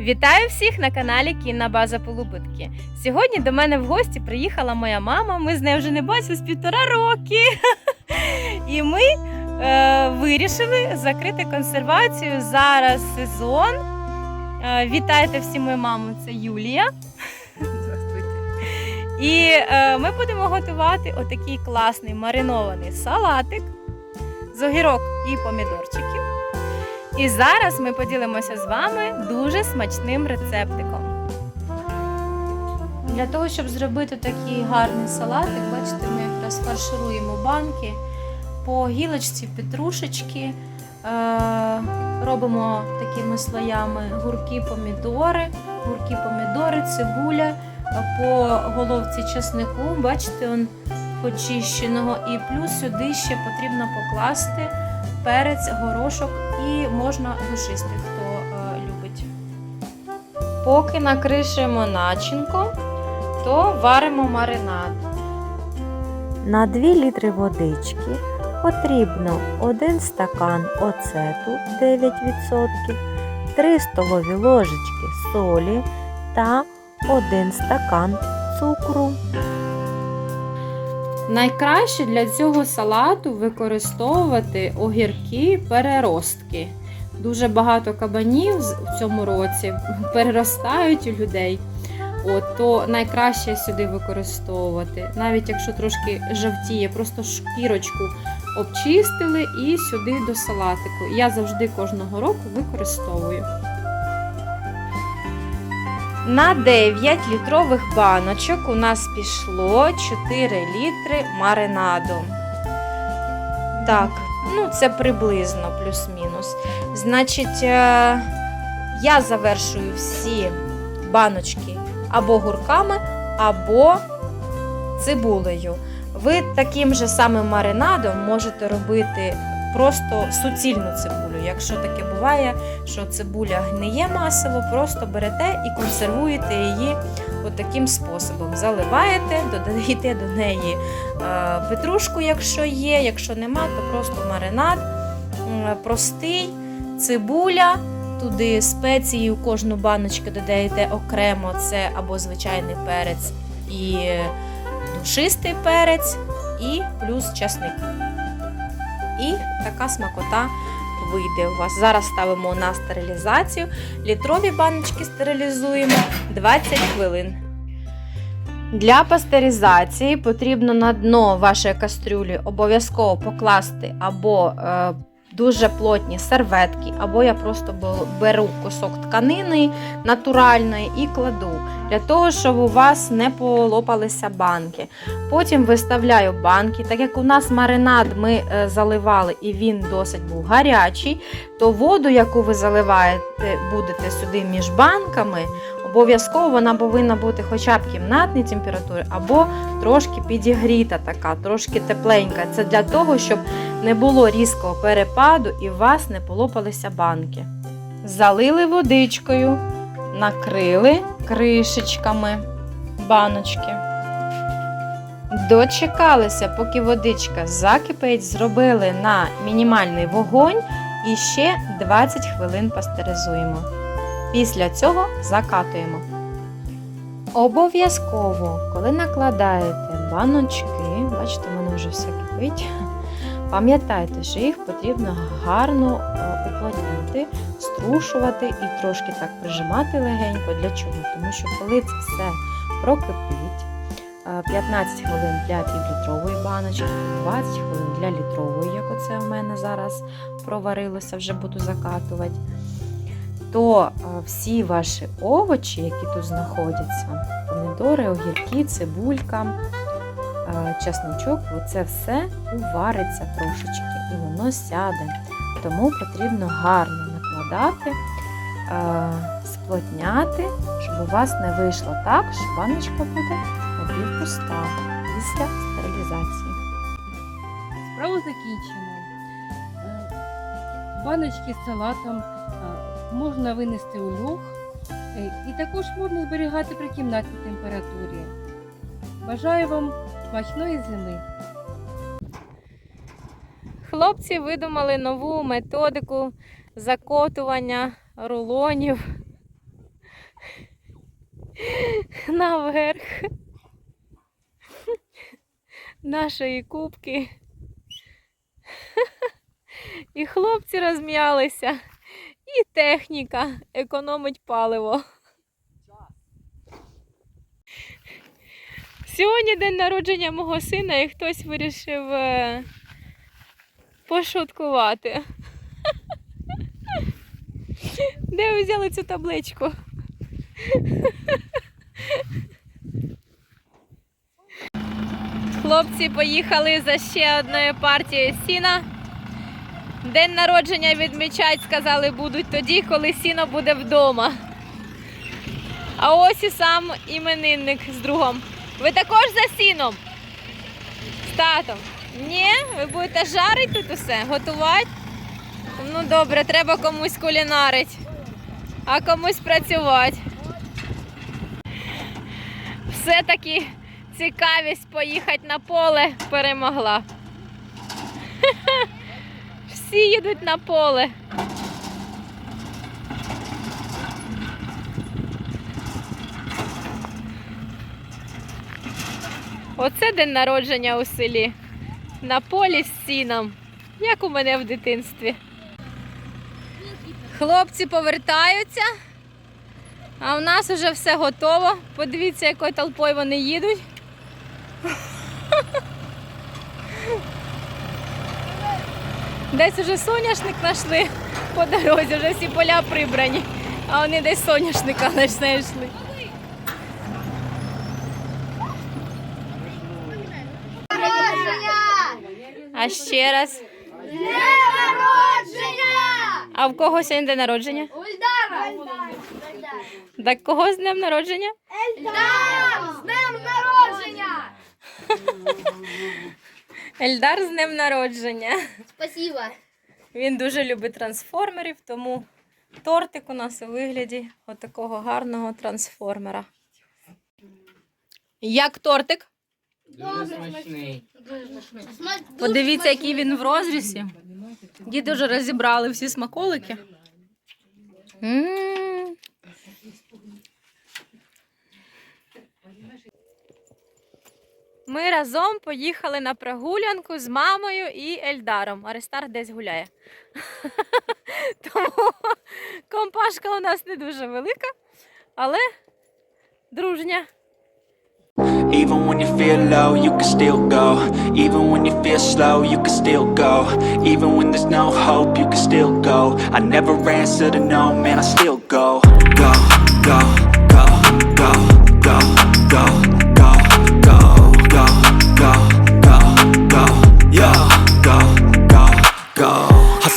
Вітаю всіх на каналі Кінна База Полубитки. Сьогодні до мене в гості приїхала моя мама. Ми з нею вже не бачились півтора роки. І ми е, вирішили закрити консервацію. Зараз сезон. Е, вітайте всі мою маму, це Юлія. І е, ми будемо готувати отакий класний маринований салатик з огірок і помідорчиків. І зараз ми поділимося з вами дуже смачним рецептиком. Для того, щоб зробити такий гарний салатик, бачите, ми якраз фаршируємо банки по гілочці петрушечки. Е, робимо такими слоями гурки помідори, гурки помідори, цибуля по головці чеснику, бачите, он почищеного. І плюс сюди ще потрібно покласти перець, горошок і можна душистий, хто е, любить. Поки накришуємо начинку, то варимо маринад. На 2 літри водички потрібно 1 стакан оцету 9%, 3 столові ложечки солі та 1 стакан цукру. Найкраще для цього салату використовувати огірки переростки. Дуже багато кабанів в цьому році переростають у людей. От, то найкраще сюди використовувати. Навіть якщо трошки жовтіє, просто шкірочку обчистили і сюди до салатику. Я завжди кожного року використовую. На 9 літрових баночок у нас пішло 4 літри маринаду. Так, ну це приблизно плюс-мінус. Значить, е, я завершую всі баночки або гурками, або цибулею. Ви таким же самим маринадом можете робити просто суцільну цибулю. Якщо таке буває, що цибуля гниє масово, просто берете і консервуєте її таким способом. Заливаєте, додаєте до неї е, петрушку, якщо є, якщо нема, то просто маринад простий, цибуля. Туди спеції у кожну баночку додаєте окремо, це або звичайний перець і душистий перець, і плюс часник. І така смакота вийде у вас. Зараз ставимо на стерилізацію. Літрові баночки стерилізуємо 20 хвилин. Для пастеризації потрібно на дно вашої кастрюлі обов'язково покласти або е, дуже плотні серветки, або я просто беру кусок тканини натуральної і кладу, для того, щоб у вас не полопалися банки. Потім виставляю банки, так як у нас маринад ми е, заливали і він досить був гарячий, то воду, яку ви заливаєте, будете сюди між банками, обов'язково вона повинна бути хоча б кімнатної температури, або трошки підігріта, така, трошки тепленька. Це для того, щоб не було різкого перепаду і у вас не полопалися банки. Залили водичкою, накрили кришечками баночки. Дочекалися, поки водичка закипить, зробили на мінімальний вогонь і ще 20 хвилин пастеризуємо. Після цього закатуємо. Обов'язково, коли накладаєте баночки, бачите, в мене вже все кипить. Пам'ятайте, що їх потрібно гарно е, уплотняти, струшувати і трошки так прижимати легенько. Для чого? Тому що коли це все прокипить, е, 15 хвилин для півлітрової баночки, 20 хвилин для літрової, як оце в мене зараз проварилося, вже буду закатувати. То е, всі ваші овочі, які тут знаходяться, помідори, огірки, цибулька, е, чесночок, це все увариться трошечки і воно сяде. Тому потрібно гарно накладати, е, сплотняти, щоб у вас не вийшло так, що баночка буде напівпуста після стерилізації. Справу закінчено. Баночки з салатом можна винести у льох е, і також можна зберігати при кімнатній температурі. Бажаю вам смачної зими! Хлопці видумали нову методику закотування рулонів. наверх нашої кубки. І хлопці розм'ялися, і техніка економить паливо. Сьогодні день народження мого сина, і хтось вирішив е, пошуткувати. Де ви взяли цю табличку? Хлопці поїхали за ще одною партією сіна. День народження відмічать, сказали, будуть тоді, коли сіно буде вдома. А ось і сам іменинник з другом. Ви також за сіном? З татом? Ні? Ви будете жарити тут усе? Готувати? Ну добре, треба комусь кулінарить, а комусь працювати. Все-таки цікавість поїхати на поле перемогла. Всі їдуть на поле. Оце день народження у селі. На полі з сіном, як у мене в дитинстві. Хлопці повертаються, а в нас вже все готово. Подивіться, якою толпою вони їдуть. Десь уже соняшник знайшли по дорозі, вже всі поля прибрані, а вони десь соняшника знайшли. А ще раз. Народження! А в кого сьогодні день народження? Ульдара! Так кого з днем народження? Ельдар! З днем народження! Ельдар з днем народження. Спасибо. Він дуже любить трансформерів, тому тортик у нас у вигляді отакого гарного трансформера. Як тортик? Дуже смачний. Подивіться, який він в розрізі. Діти вже розібрали всі смаколики. М. Ми разом поїхали на прогулянку з мамою і Ельдаром. Аристар десь гуляє. Тому компашка у нас не дуже велика, але дружня. Even when you feel low, you can still go. Even when you feel slow, you can still go. Even when there's no hope, you can still go. I never answer to no, man, I still go. Go, go, go, go, go, go,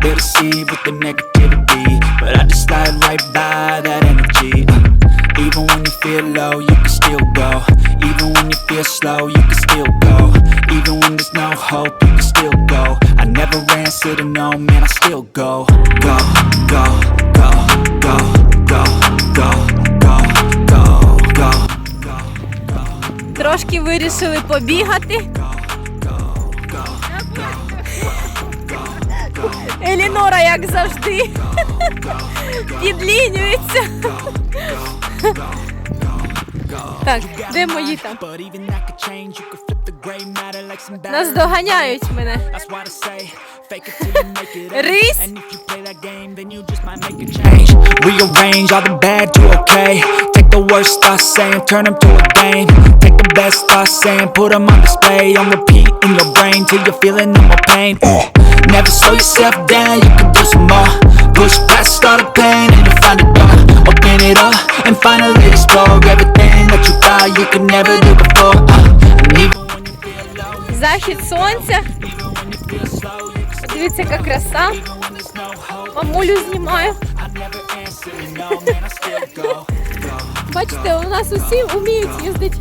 Uh, They deceive with the negativity, but I just slide right by that energy. Uh, even when you feel low, you can still go. Even when you feel slow, you can still go. Even when there's no hope, you can still go. I never answer to no, man, I still go, go, go, go, go, go, go, Трошки вирішили побігати. Елінора, як завжди, підлінюється. Так, де мої там? Нас доганяють мене. Рись! Rearrange all the bad to okay. Take the worst turn them to a game. Take the best put them on display. On repeat in your brain till you're feeling no more pain. Uh. Never slow yourself down, you can do some more. Захід сонця. Дивіться, яка краса. Мамулю знімаю. Бачите, у нас усі вміють їздити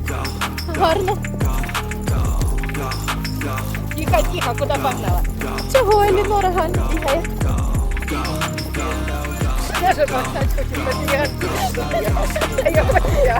гарно. Тихо, тихо, куди погнала? Чого Елінора гарно бігає? Я же хочу побігати. Я хочу я.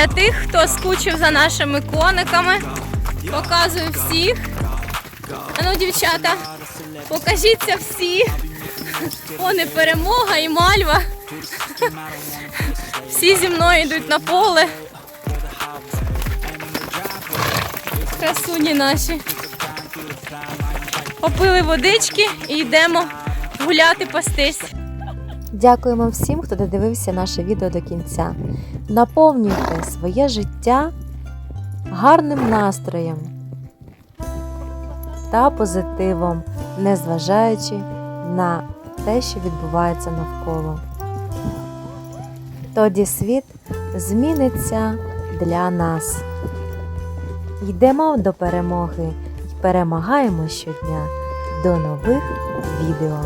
Для тих, хто скучив за нашими кониками, показую всіх. А ну, дівчата, покажіться всі. Вони перемога і мальва. Всі зі мною йдуть на поле. Красуні наші. Попили водички і йдемо гуляти пастись. Дякуємо всім, хто додивився наше відео до кінця. Наповнюйте своє життя гарним настроєм та позитивом, незважаючи на те, що відбувається навколо. Тоді світ зміниться для нас. Йдемо до перемоги і перемагаємо щодня. До нових відео!